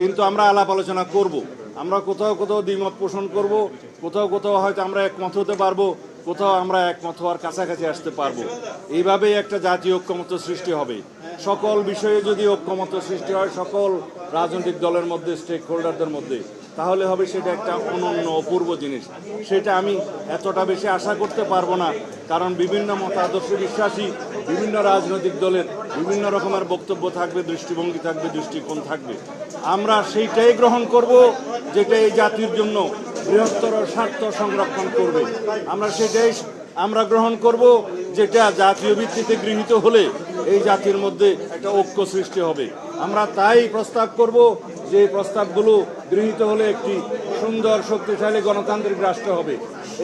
কিন্তু আমরা আলাপ আলোচনা করব। আমরা কোথাও কোথাও দ্বিমত পোষণ করব, কোথাও কোথাও হয়তো আমরা একমত হতে পারব, কোথাও আমরা একমত হওয়ার কাছাকাছি আসতে পারব। এইভাবেই একটা জাতীয় ঐক্যমত সৃষ্টি হবে। সকল বিষয়ে যদি ঐক্যমত সৃষ্টি হয়, সকল রাজনৈতিক দলের মধ্যে স্টেক হোল্ডারদের মধ্যে তাহলে হবে সেটা একটা অনন্য অপূর্ব জিনিস। সেটা আমি এতটা বেশি আশা করতে পারব না, কারণ বিভিন্ন মতাদর্শ বিশ্বাসী, বিভিন্ন রাজনৈতিক দলের বিভিন্ন রকমের বক্তব্য থাকবে, দৃষ্টিভঙ্গি থাকবে, দৃষ্টিকোণ থাকবে। আমরা সেইটাই গ্রহণ করব যেটা এই জাতির জন্য বৃহত্তর স্বার্থ সংরক্ষণ করবে। আমরা সেটাই আমরা গ্রহণ করব যেটা জাতীয় ভিত্তিতে গৃহীত হলে এই জাতির মধ্যে একটা ঐক্য সৃষ্টি হবে। আমরা তাই প্রস্তাব করব যে প্রস্তাবগুলো গৃহীত হলে একটি সুন্দর, শক্তিশালী গণতান্ত্রিক রাষ্ট্র হবে।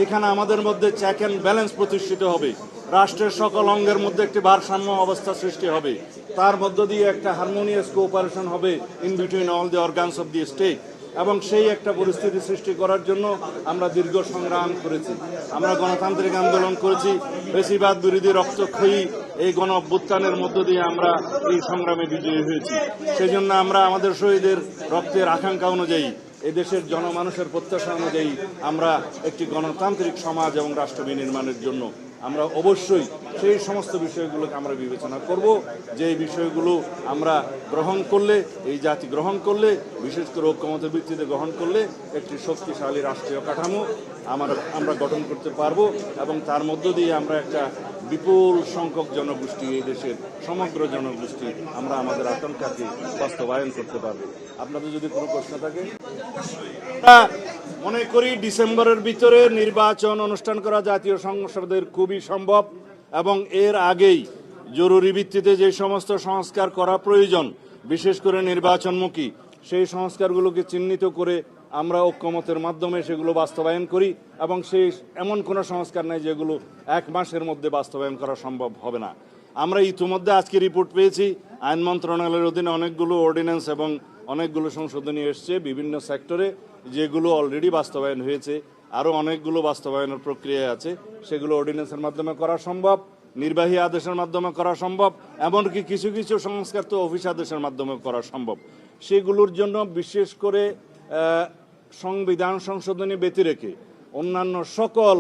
এখানে আমাদের মধ্যে চেক অ্যান্ড ব্যালেন্স প্রতিষ্ঠিত হবে। রাষ্ট্রের সকল অঙ্গের মধ্যে একটি ভারসাম্য অবস্থা সৃষ্টি হবে। তার মধ্য দিয়ে একটা হারমোনিয়াস কোঅপারেশন হবে in between all the organs of the state এবং সেই একটা পরিস্থিতি সৃষ্টি করার জন্য আমরা দীর্ঘ সংগ্রাম করেছি। আমরা গণতান্ত্রিক আন্দোলন করেছি। বেশিরভাগ বিরোধী রক্তক্ষয়ী এই গণ অভ্যুত্থানের মধ্য দিয়ে আমরা এই সংগ্রামে বিজয়ী হয়েছি। সেই জন্য আমরা আমাদের শহীদের রক্তের আকাঙ্ক্ষা অনুযায়ী, এদেশের জনমানুষের প্রত্যাশা অনুযায়ী আমরা একটি গণতান্ত্রিক সমাজ এবং রাষ্ট্র বিনির্মাণের জন্য আমরা অবশ্যই সেই সমস্ত বিষয়গুলোকে আমরা বিবেচনা করব। যে বিষয়গুলো আমরা গ্রহণ করলে, এই জাতি গ্রহণ করলে, বিশেষ করে ঐক্যমতের ভিত্তিতে গ্রহণ করলে একটি শক্তিশালী রাষ্ট্রীয় কাঠামো আমরা আমরা গঠন করতে পারব এবং তার মধ্য দিয়ে আমরা একটা বিপুল সংখ্যক জনগোষ্ঠী এই দেশের, সমগ্র জনগোষ্ঠী আমরা আমাদের আকাঙ্ক্ষাকে বাস্তবায়ন করতে পারব। আপনাদের যদি কোনো প্রশ্ন থাকে? মনে করি ডিসেম্বরের ভিতরে নির্বাচন অনুষ্ঠান করা জাতীয় সংসদের খুবই সম্ভব এবং এর আগেই জরুরি ভিত্তিতে যে সমস্ত সংস্কার করা প্রয়োজন, বিশেষ করে নির্বাচনমুখী, সেই সংস্কারগুলোকে চিহ্নিত করে আমরা ঐক্যমতের মাধ্যমে সেগুলো বাস্তবায়ন করি এবং সেই এমন কোনো সংস্কার নেই যেগুলো এক মাসের মধ্যে বাস্তবায়ন করা সম্ভব হবে না। আমরা ইতিমধ্যে আজকে রিপোর্ট পেয়েছি, আইন মন্ত্রণালয়ের অধীনে অনেকগুলো অর্ডিন্যান্স এবং অনেকগুলো সংশোধনী এসছে বিভিন্ন সেক্টরে, যেগুলো অলরেডি বাস্তবায়ন হয়েছে। আরও অনেকগুলো বাস্তবায়নের প্রক্রিয়া আছে। সেগুলো অর্ডিন্যান্সের মাধ্যমে করা সম্ভব, নির্বাহী আদেশের মাধ্যমে করা সম্ভব, এমনকি কিছু কিছু সংস্কার তো অফিস আদেশের মাধ্যমে করা সম্ভব। সেগুলোর জন্য বিশেষ করে সংবিধান সংশোধনী ব্যতি রেখে অন্যান্য সকল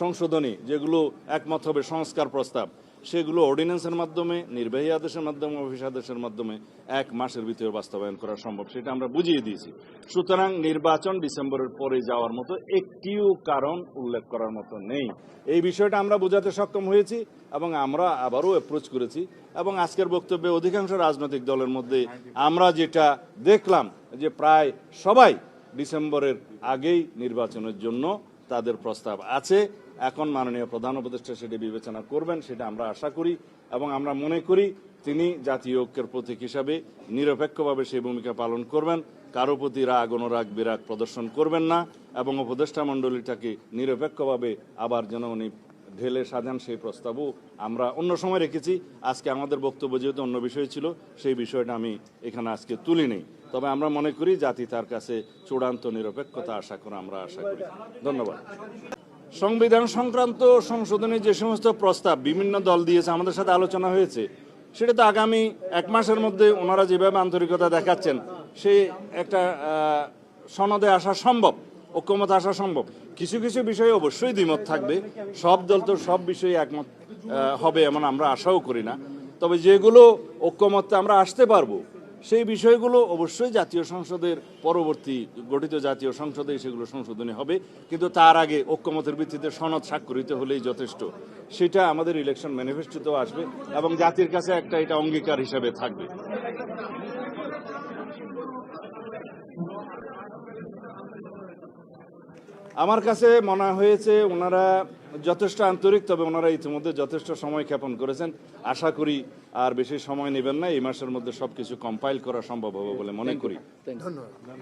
সংশোধনী, যেগুলো একমত হবে সংস্কার প্রস্তাব সেগুলো অর্ডিন্যান্সের মাধ্যমে, নির্বাহী আদেশের মাধ্যমে অফিস আদেশের মাধ্যমে এক মাসের ভিতরে বাস্তবায়ন করা সম্ভব, সেটা আমরা বুঝিয়ে দিয়েছি। সুতরাং নির্বাচন ডিসেম্বরের পরে যাওয়ার মতো একটিও কারণ উল্লেখ করার মতো নেই। এই বিষয়টা আমরা বোঝাতে সক্ষম হয়েছি এবং আমরা আবারও অ্যাপ্রোচ করেছি এবং আজকের বক্তব্যে অধিকাংশ রাজনৈতিক দলের মধ্যে আমরা যেটা দেখলাম যে প্রায় সবাই ডিসেম্বরের আগেই নির্বাচনের জন্য তাদের প্রস্তাব আছে। এখন মাননীয় প্রধান উপদেষ্টা সেটি বিবেচনা করবেন, সেটা আমরা আশা করি এবং আমরা মনে করি তিনি জাতীয় ঐক্যের প্রতীক হিসাবে নিরপেক্ষভাবে সেই ভূমিকা পালন করবেন। কারও প্রতি রাগ, অনুরাগ, বিরাগ প্রদর্শন করবেন না এবং উপদেষ্টা মণ্ডলীটাকে নিরপেক্ষভাবে আবার যেন উনি ঢেলে সাজান সেই প্রস্তাবও আমরা অন্য সময় রেখেছি। আজকে আমাদের বক্তব্য যেহেতু অন্য বিষয় ছিল, সেই বিষয়টা আমি এখানে আজকে তুলি নেই তবে আমরা মনে করি জাতি তার কাছে চূড়ান্ত নিরপেক্ষতা আশা করে আমরা আশা করি। ধন্যবাদ। সংবিধান সংক্রান্ত সংশোধনী যে সমস্ত প্রস্তাব বিভিন্ন দল দিয়েছে, আমাদের সাথে আলোচনা হয়েছে, সেটা তো আগামী এক মাসের মধ্যে ওনারা যেভাবে আন্তরিকতা দেখাচ্ছেন সেই একটা সনদে আসা সম্ভব, ঐক্যমত আসা সম্ভব। কিছু কিছু বিষয়ে অবশ্যই দ্বিমত থাকবে, সব দল তো সব বিষয়ে একমত হবে এমন আমরা আশাও করি না। তবে যেগুলো ঐক্যমতে আমরা আসতে পারব সেই বিষয়গুলো অবশ্যই জাতীয় সংসদের পরবর্তী গঠিত জাতীয় সংসদে সেগুলো সংশোধনী হবে, কিন্তু তার আগে ঐক্যমতের ভিত্তিতে সনদ স্বাক্ষরিত হলেই যথেষ্ট। সেটা আমাদের ইলেকশন ম্যানিফেস্টোতেও আসবে এবং জাতির কাছে একটা এটা অঙ্গীকার হিসাবে থাকবে। আমার কাছে মনে হয়েছে ওনারা যথেষ্ট আন্তরিক তবে ওনারা ইতিমধ্যে যথেষ্ট সময় ক্ষেপণ করেছেন। আশা করি আর বেশি সময় নেবেন না এই মাসের মধ্যে সবকিছু কম্পাইল করা সম্ভব হবে বলে মনে করি। ধন্যবাদ।